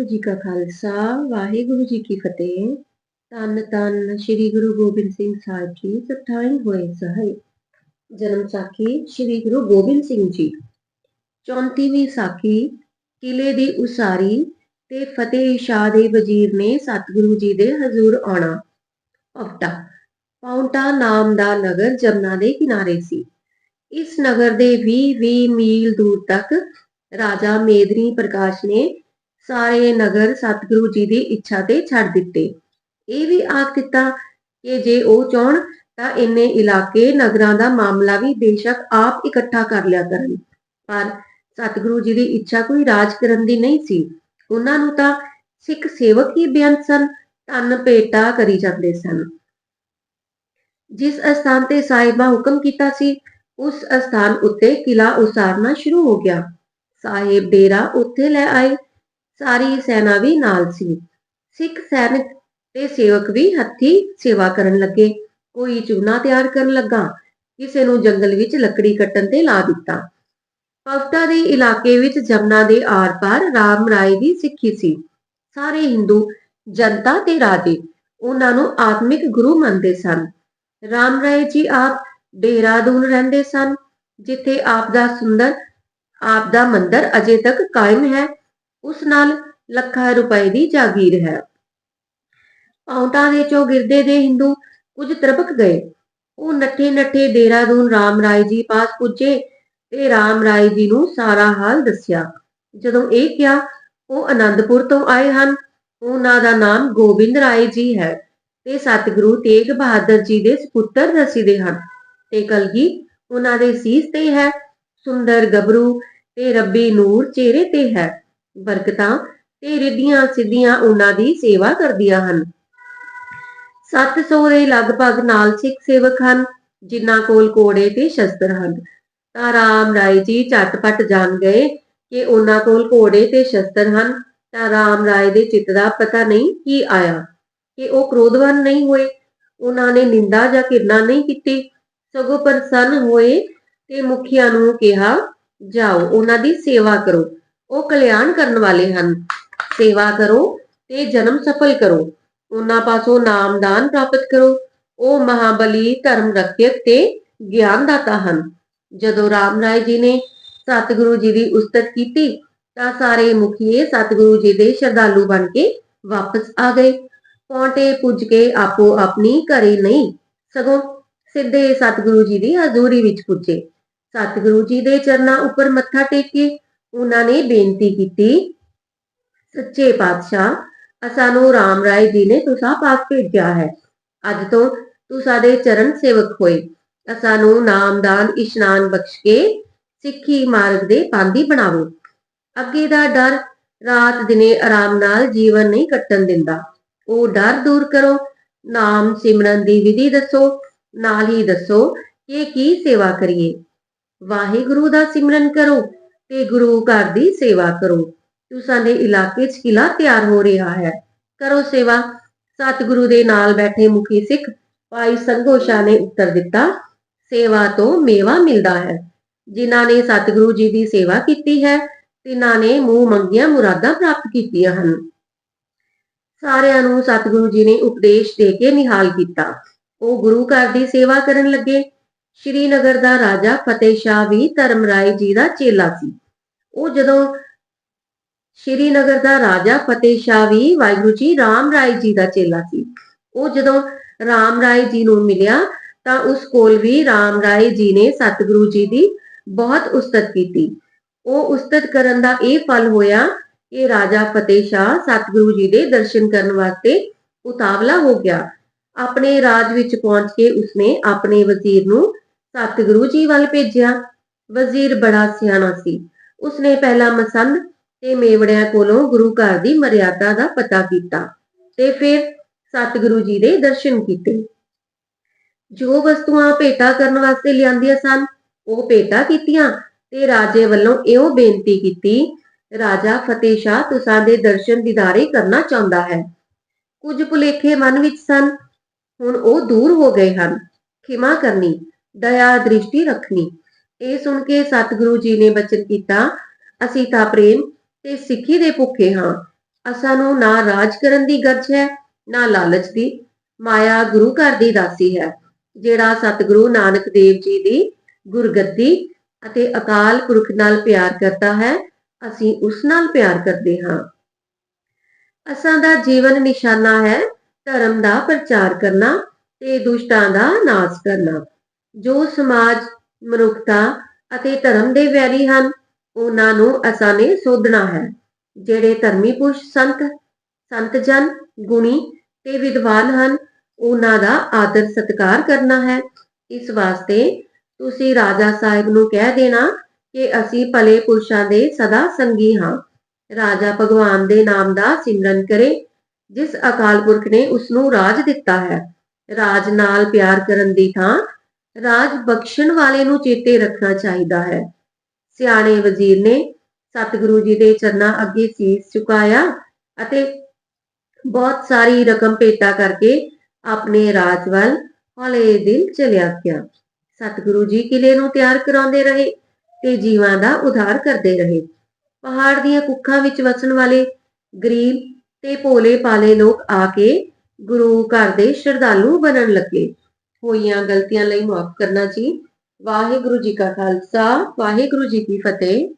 ਵਾਹਿਗੁਰੂ ਜੀ ਕਾ ਖਾਲਸਾ, ਵਾਹਿਗੁਰੂ ਜੀ ਕੀ ਫਤਿਹ। ਤਨ ਤਨ ਸ੍ਰੀ ਗੁਰੂ ਗੋਬਿੰਦ ਸਿੰਘ ਸਾਹਿਬ ਜੀ ਸਤਾਈ ਹੋਏ ਸਹਾਈ ਜਨਮ ਸਾਖੀ ਸ੍ਰੀ ਗੁਰੂ ਗੋਬਿੰਦ ਸਿੰਘ ਜੀ। 34ਵੀਂ ਸਾਖੀ ਕਿਲੇ ਦੀ ਉਸਾਰੀ ਤੇ ਫਤਿਹ ਸ਼ਾਹ ਦੇ ਵਜ਼ੀਰ ਨੇ ਸਤਿਗੁਰੂ ਜੀ ਦੇ ਹਜ਼ੂਰ ਆਉਣਾ। ਪਵਟਾ ਪਾਉਂਟਾ ਨਾਮ ਦਾ ਨਗਰ ਜਮਨਾ ਦੇ ਕਿਨਾਰੇ ਸੀ। ਇਸ ਨਗਰ ਦੇ 20-20 ਮੀਲ ਦੂਰ ਤੱਕ ਰਾਜਾ ਮੇਦਨੀ ਪ੍ਰਕਾਸ਼ ਨੇ ਸਾਰੇ ਨਗਰ ਸਤਿਗੁਰੂ ਜੀ ਦੀ ਇੱਛਾ ਤੇ ਛੱਡ ਦਿੱਤੇ। ਇਹ ਵੀ ਆਖ ਦਿੱਤਾ ਕਿ ਜੇ ਉਹ ਚਾਹਣ ਤਾਂ ਇੰਨੇ ਇਲਾਕੇ ਨਗਰਾਂ ਦਾ ਮਾਮਲਾ ਵੀ ਬੇਸ਼ੱਕ ਆਪ ਇਕੱਠਾ ਕਰ ਲਿਆ ਕਰਨ। ਪਰ ਸਤਿਗੁਰੂ ਜੀ ਦੀ ਇੱਛਾ ਕੋਈ ਰਾਜ ਕਰਨ ਦੀ ਨਹੀਂ ਸੀ। ਉਹਨਾਂ ਨੂੰ ਤਾਂ ਸਿੱਖ ਸੇਵਕ ਹੀ ਬੇਅੰਤ ਸਨ ਤਨ ਭੇਟਾ ਕਰੀ ਜਾਂਦੇ ਸਨ। ਜਿਸ ਅਸਥਾਨ ਤੇ ਸਾਹਿਬਾ ਹੁਕਮ ਕੀਤਾ ਸੀ, ਉਸ ਅਸਥਾਨ ਉੱਤੇ ਕਿਲਾ ਉਸਾਰਨਾ ਸ਼ੁਰੂ ਹੋ ਗਿਆ। ਸਾਹਿਬ ਡੇਰਾ ਉੱਥੇ ਲੈ ਆਏ। ਸਾਰੀ ਸੈਨਾ ਵੀ ਨਾਲ ਸੀ। ਸਿੱਖ ਸੈਨਿਕ ਤੇ ਸੇਵਕ ਵੀ ਹੱਥੀ ਸੇਵਾ ਕਰਨ ਲੱਗੇ। ਕੋਈ ਚੂਨਾ ਤਿਆਰ ਕਰਨ ਲੱਗਾ, ਕਿਸੇ ਨੂੰ ਜੰਗਲ ਵਿੱਚ ਲੱਕੜੀ ਕੱਟਣ ਤੇ ਲਾ ਦਿੱਤਾ। ਪਵਟਾ ਦੇ ਇਲਾਕੇ ਵਿੱਚ ਜਮਨਾ ਦੇ ਆਰ-ਪਾਰ ਰਾਮ ਰਾਏ ਦੀ ਸਿੱਖੀ ਸੀ। ਸਾਰੇ ਹਿੰਦੂ, ਜਨਤਾ ਤੇ ਰਾਜੇ ਉਹਨਾਂ ਨੂੰ ਆਤਮਿਕ ਗੁਰੂ ਮੰਨਦੇ ਸਨ। ਰਾਮ ਰਾਏ ਜੀ ਆਪ ਦੇਹਰਾਦੂਨ ਰਹਿੰਦੇ ਸਨ, ਜਿੱਥੇ ਆਪ ਦਾ ਸੁੰਦਰ, ਆਪ ਦਾ ਮੰਦਰ ਅਜੇ ਤੱਕ ਕਾਇਮ ਹੈ। ਉਸ ਨਾਲ ਲੱਖਾਂ ਰੁਪਏ ਦੀ ਜਾਗੀਰ ਹੈ। ਪਾਉਂਟਾ ਦੇ ਚੌਗਿਰਦੇ ਦੇ ਹਿੰਦੂ ਕੁਝ ਤਰਪਕ ਗਏ। ਉਹ ਨੱਠੇ ਨੱਠੇ ਦੇਹਰਾਦੂਨ ਰਾਮ ਰਾਏ ਜੀ ਪਾਸ ਪੁੱਜੇ ਤੇ ਰਾਮ ਰਾਏ ਜੀ ਨੂੰ ਸਾਰਾ ਹਾਲ ਦੱਸਿਆ। ਜਦੋਂ ਇਹ ਕਿਹਾ, ਉਹ ਆਨੰਦਪੁਰ ਤੋਂ ਆਏ ਹਨ। ਉਹਨਾਂ ਦਾ ਨਾਮ ਗੋਬਿੰਦ ਰਾਏ ਜੀ ਹੈ ਤੇ ਸਤਿਗੁਰੂ ਤੇਗ ਬਹਾਦਰ ਜੀ ਦੇ ਸੁਪੁੱਤਰ ਦਸੀਦੇ ਹਨ ਤੇ ਕਲਗੀ ਉਹਨਾਂ ਦੇ ਸੀਸ ਤੇ ਹੈ, ਸੁੰਦਰ ਗੱਭਰੂ ਤੇ ਰੱਬੀ ਨੂਰ ਚਿਹਰੇ ਤੇ ਹੈ। ਬਰਕਤਾਂ ਤੇ ਰਿੱਧੀਆਂ ਸਿੱਧੀਆਂ ਉਹਨਾਂ ਦੀ ਸੇਵਾ ਕਰਦੀਆਂ ਹਨ। 700 ਦੇ ਲਗਭਗ ਨਾਲ ਸਿੱਖ ਸੇਵਕ ਹਨ, ਜਿਨ੍ਹਾਂ ਕੋਲ ਕੋੜੇ ਤੇ ਸ਼ਸਤਰ ਹਨ। ਤਾਂ ਰਾਮ ਰਾਏ ਜੀ ਝਟਪਟ ਜਾਣ ਗਏ ਕਿ ਉਹਨਾਂ ਕੋਲ ਘੋੜੇ ਤੇ ਸ਼ਸਤਰ ਹਨ। ਤਾਂ ਰਾਮ ਰਾਏ ਦੇ ਚਿੱਤ ਦਾ ਪਤਾ ਨਹੀਂ ਕੀ ਆਇਆ, ਕਿ ਉਹ ਕ੍ਰੋਧਵਾਨ ਨਹੀਂ ਹੋਏ। ਉਹਨਾਂ ਨੇ ਨਿੰਦਾ ਜਾਂ ਕਿਰਨਾ ਨਹੀਂ ਕੀਤੀ। ਸਗੋਂ ਪ੍ਰਸੰਨ ਹੋਏ ਤੇ ਮੁਖੀਆਂ ਨੂੰ ਕਿਹਾ, ਜਾਓ, ਉਹਨਾਂ ਦੀ ਸੇਵਾ ਕਰੋ। ਉਹ ਕਲਿਆਣ ਕਰਨ ਵਾਲੇ ਹਨ। ਸੇਵਾ ਕਰੋ ਤੇ ਜਨਮ ਸਫਲ ਕਰੋ। ਉਹਨਾਂ ਪਾਸੋਂ ਨਾਮਦਾਨ ਪ੍ਰਾਪਤ ਕਰੋ। ਉਹ ਮਹਾਬਲੀ ਧਰਮ ਰੱਖਿਅਕ ਤੇ ਗਿਆਨ ਦਾਤਾ ਹਨ। ਜਦੋਂ ਰਾਮ ਰਾਏ ਜੀ ਨੇ ਸਤਿਗੁਰੂ ਜੀ ਦੀ ਉਸਤਤ ਕੀਤੀ, ਤਾਂ ਸਾਰੇ ਮੁਖੀਏ ਸਤਿਗੁਰੂ ਜੀ ਦੇ ਸ਼ਰਧਾਲੂ ਬਣ ਕੇ ਵਾਪਸ ਆ ਗਏ। ਪੌਂਟੇ ਪੁੱਜ ਕੇ ਆਪੋ ਆਪਣੀ ਘਰੇ ਨਹੀਂ, ਸਗੋਂ ਸਿੱਧੇ ਸਤਿਗੁਰੂ ਜੀ ਦੀ ਹਜ਼ੂਰੀ ਵਿੱਚ ਪੁੱਜੇ। ਸਤਿਗੁਰੂ ਜੀ ਦੇ ਚਰਨਾਂ ਉੱਪਰ ਮੱਥਾ ਟੇਕ ਕੇ ਉਹਨਾਂ ਨੇ ਬੇਨਤੀ ਕੀਤੀ, ਸੱਚੇ ਪਾਤਸ਼ਾਹ ਸਾਨੂੰ ਰਾਮ ਰਾਏ ਜੀ ਨੇ ਤੁਸਾਂ ਪਾਸ ਭੇਜਿਆ ਹੈ। ਅੱਜ ਤੋਂ ਤੂੰ ਸਾਡੇ ਚਰਨ ਸੇਵਕ ਹੋਏ। ਸਾਨੂੰ ਨਾਮਦਾਨ ਇਸ਼ਨਾਨ ਬਖਸ਼ ਕੇ ਸਿੱਖੀ ਮਾਰਗ ਦੇ ਪਾਂਦੀ ਬਣਾਵੋ। ਅੱਗੇ ਦਾ ਡਰ ਰਾਤ ਦਿਨੇ ਆਰਾਮ ਨਾਲ ਜੀਵਨ ਨਹੀਂ ਕੱਟਣ ਦਿੰਦਾ। ਉਹ ਡਰ ਦੂਰ ਕਰੋ। ਨਾਮ ਸਿਮਰਨ ਦੀ ਵਿਧੀ ਦੱਸੋ। ਨਾਲ ਹੀ ਦੱਸੋ ਕਿ ਕੀ ਸੇਵਾ ਕਰੀਏ। ਵਾਹਿਗੁਰੂ ਦਾ ਸਿਮਰਨ ਕਰੋ। ਤੇ ਗੁਰੂ ਘਰ ਦੀ ਸੇਵਾ ਕਰੋ। ਤੂੰ ਸਾਡੇ ਇਲਾਕੇ 'ਚ ਕਿਲਾ ਤਿਆਰ ਹੋ ਰਿਹਾ ਹੈ। ਕਰੋ ਸੇਵਾ। ਸਤਿਗੁਰੂ ਦੇ ਨਾਲ ਬੈਠੇ ਮੁਖੀ ਸਿੱਖ ਭਾਈ ਸੰਗੋਸ਼ਾ ਨੇ ਉੱਤਰ ਦਿੱਤਾ, ਸੇਵਾ ਤੋਂ ਮੇਵਾ ਮਿਲਦਾ ਹੈ। ਜਿਨ੍ਹਾਂ ਨੇ ਸਤਿਗੁਰੂ ਜੀ ਦੀ ਸੇਵਾ ਕੀਤੀ ਹੈ, ਤਿਨਾਂ ਨੇ ਮੂੰਹ ਮੰਗੀਆਂ ਮੁਰਾਦਾਂ ਪ੍ਰਾਪਤ ਕੀਤੀਆਂ ਹਨ। ਸਾਰਿਆਂ ਨੂੰ ਸਤਿਗੁਰੂ ਜੀ ਨੇ ਉਪਦੇਸ਼ ਦੇ ਕੇ ਨਿਹਾਲ ਕੀਤਾ। ਉਹ ਗੁਰੂ ਘਰ ਦੀ ਸੇਵਾ ਕਰਨ ਲੱਗੇ। ਸ਼੍ਰੀਨਗਰ ਦਾ ਰਾਜਾ ਫਤਿਹ ਸ਼ਾਹ ਵੀ ਧਰਮ ਰਾਏ ਜੀ ਦਾ ਚੇਲਾ ਸੀ। ਉਹ ਜਦੋਂ ਸ਼੍ਰੀਨਗਰ ਦਾ ਰਾਜਾ ਫਤਿਹ ਸ਼ਾਹ ਵੀ ਵਾਹਿਗੁਰੂ ਜੀ, ਰਾਮ ਰਾਏ ਜੀ ਦਾ ਚੇਲਾ ਸੀ, ਉਹ ਜਦੋਂ ਰਾਮ ਰਾਏ ਜੀ ਨੂੰ ਮਿਲਿਆ ਤਾਂ ਉਸ ਕੋਲ ਵੀ ਰਾਮ ਰਾਏ ਜੀ ਨੇ ਸਤਿਗੁਰੂ ਜੀ ਦੀ ਬਹੁਤ ਉਸਤਤ ਕੀਤੀ। ਉਹ ਉਸਤਤ ਕਰਨ ਦਾ ਇਹ ਫਲ ਹੋਇਆ ਕਿ ਰਾਜਾ ਫਤਿਹ ਸ਼ਾਹ ਸਤਿਗੁਰੂ ਜੀ ਦੇ ਦਰਸ਼ਨ ਕਰਨ ਵਾਸਤੇ ਉਤਾਵਲਾ ਹੋ ਗਿਆ। ਆਪਣੇ ਰਾਜ ਵਿੱਚ ਪਹੁੰਚ ਕੇ ਉਸਨੇ ਆਪਣੇ ਵਜ਼ੀਰ ਨੂੰ ਸਤਿਗੁਰੂ ਜੀ ਵੱਲ ਭੇਜਿਆ। ਵਜ਼ੀਰ ਬੜਾ ਸਿਆਣਾ ਸੀ। ਉਸਨੇ ਪਹਿਲਾਂ ਮਸੰਦ ਤੇ ਮੇਵੜਿਆਂ ਕੋਲੋਂ ਗੁਰੂ ਘਰ ਦੀ ਮਰਿਆਦਾ ਦਾ ਪਤਾ ਕੀਤਾ ਤੇ ਫਿਰ ਸਤਿਗੁਰੂ ਜੀ ਦੇ ਦਰਸ਼ਨ ਕੀਤੇ। ਜੋ ਵਸਤੂਆਂ ਭੇਟਾ ਕਰਨ ਵਾਸਤੇ ਲਿਆਂਦੀਆਂ ਸਨ, ਉਹ ਭੇਟਾ ਕੀਤੀਆਂ ਤੇ ਰਾਜੇ ਵੱਲੋਂ ਇਹੋ ਬੇਨਤੀ ਕੀਤੀ, ਰਾਜਾ ਫਤਿਹ ਸ਼ਾਹ, ਤੁਸਾਂ ਦੇ ਦਰਸ਼ਨ ਦੀਦਾਰੇ ਕਰਨਾ ਚਾਹੁੰਦਾ ਹੈ। ਕੁਝ ਭੁਲੇਖੇ ਮਨ ਵਿੱਚ ਸਨ, ਹੁਣ ਉਹ ਦੂਰ ਹੋ ਗਏ ਹਨ। ਖਿਮਾ ਕਰਨੀ, ਦਇਆ ਦ੍ਰਿਸ਼ਟੀ ਰੱਖਣੀ ਇਹ ਸੁਣ ਕੇ ਸਤਿਗੁਰੂ ਜੀ ਨੇ ਬਚਨ ਕੀਤਾ, ਅਸੀਂ ਤਾਂ ਪ੍ਰੇਮ ਤੇ ਸਿੱਖੀ ਦੇ ਭੁੱਖੇ ਹਾਂ। ਅਸਾਂ ਨੂੰ ਨਾ ਰਾਜ ਕਰਨ ਦੀ ਗੱਜ ਹੈ, ਨਾ ਲਾਲਚ ਦੀ। ਮਾਇਆ ਗੁਰੂ ਘਰ ਦੀ ਦਾਸੀ ਹੈ, ਜਿਹੜਾ ਸਤਿਗੁਰੂ ਨਾਨਕ ਦੇਵ ਜੀ ਦੀ ਗੁਰਗੱਦੀ ਅਤੇ ਅਕਾਲ ਪੁਰਖ ਨਾਲ ਪਿਆਰ ਕਰਦਾ ਹੈ, ਅਸੀਂ ਉਸ ਨਾਲ ਪਿਆਰ ਕਰਦੇ ਹਾਂ। ਅਸਾਂ ਦਾ ਜੀਵਨ ਨਿਸ਼ਾਨਾ ਹੈ, ਧਰਮ ਦਾ ਪ੍ਰਚਾਰ ਕਰਨਾ ਤੇ ਦੁਸ਼ਟਾਂ ਦਾ ਨਾਸ਼ ਕਰਨਾ। ਜੋ ਸਮਾਜ ਮਨੁੱਖਤਾ ਅਤੇ ਧਰਮ ਦੇ ਵੈਰੀ ਹਨ, ਉਹਨਾਂ ਨੂੰ ਅਸਾਂ ਨੇ ਸੋਧਣਾ ਹੈ। ਜਿਹੜੇ ਧਰਮੀ ਪੁਰਸ਼ ਸੰਤ ਸੰਤ ਜਨ, ਗੁਣੀ ਤੇ ਵਿਦਵਾਨ ਹਨ, ਉਹਨਾਂ ਦਾ ਆਦਰ ਸਤਿਕਾਰ ਕਰਨਾ ਹੈ। ਇਸ ਵਾਸਤੇ ਤੁਸੀਂ ਰਾਜਾ ਸਾਹਿਬ ਨੂੰ ਕਹਿ ਦੇਣਾ ਕਿ ਅਸੀਂ ਭਲੇ ਪੁਰਸ਼ਾਂ ਦੇ ਸਦਾ ਸੰਗੀ ਹਾਂ। ਰਾਜਾ ਭਗਵਾਨ ਦੇ ਨਾਮ ਦਾ ਸਿਮਰਨ ਕਰੇ, ਜਿਸ ਅਕਾਲ ਪੁਰਖ ਨੇ ਉਸ ਨੂੰ ਰਾਜ ਦਿੱਤਾ ਹੈ। ਰਾਜ ਨਾਲ ਪਿਆਰ ਕਰਨ ਦੀ ਥਾਂ ਰਾਜ ਬਖਸ਼ਣ ਵਾਲੇ ਨੂੰ ਚੇਤੇ ਰੱਖਣਾ ਚਾਹੀਦਾ ਹੈ। ਸਿਆਣੇ ਵਜ਼ੀਰ ਨੇ ਸਤਿਗੁਰੂ ਜੀ ਦੇ ਚਰਨਾਂ ਅੱਗੇ ਸੀਸ ਝੁਕਾਇਆ ਅਤੇ ਬਹੁਤ ਸਾਰੀ ਰਕਮ ਭੇਟਾ ਕਰਕੇ ਆਪਣੇ ਰਾਜ ਵੱਲ ਹੌਲੇ ਦਿਲ ਚਲਿਆ ਗਿਆ। ਸਤਿਗੁਰੂ ਜੀ ਕਿਲੇ ਨੂੰ ਤਿਆਰ ਕਰਾਉਂਦੇ ਰਹੇ ਤੇ ਜੀਵਾਂ ਦਾ ਉਧਾਰ ਕਰਦੇ ਰਹੇ। ਪਹਾੜ ਦੀਆਂ ਕੁੱਖਾਂ ਵਿੱਚ ਵਸਣ ਵਾਲੇ ਗਰੀਬ ਤੇ ਭੋਲੇ ਪਾਲੇ ਲੋਕ ਆ ਕੇ ਗੁਰੂ ਘਰ ਦੇ ਸ਼ਰਧਾਲੂ ਬਣਨ ਲੱਗੇ। ਹੋਈਆਂ ਗਲਤੀਆਂ ਲਈ ਮਾਫ ਕਰਨਾ ਜੀ। ਵਾਹਿਗੁਰੂ ਜੀ ਕਾ ਖਾਲਸਾ ਵਾਹਿਗੁਰੂ ਜੀ ਕੀ ਫਤਿਹ।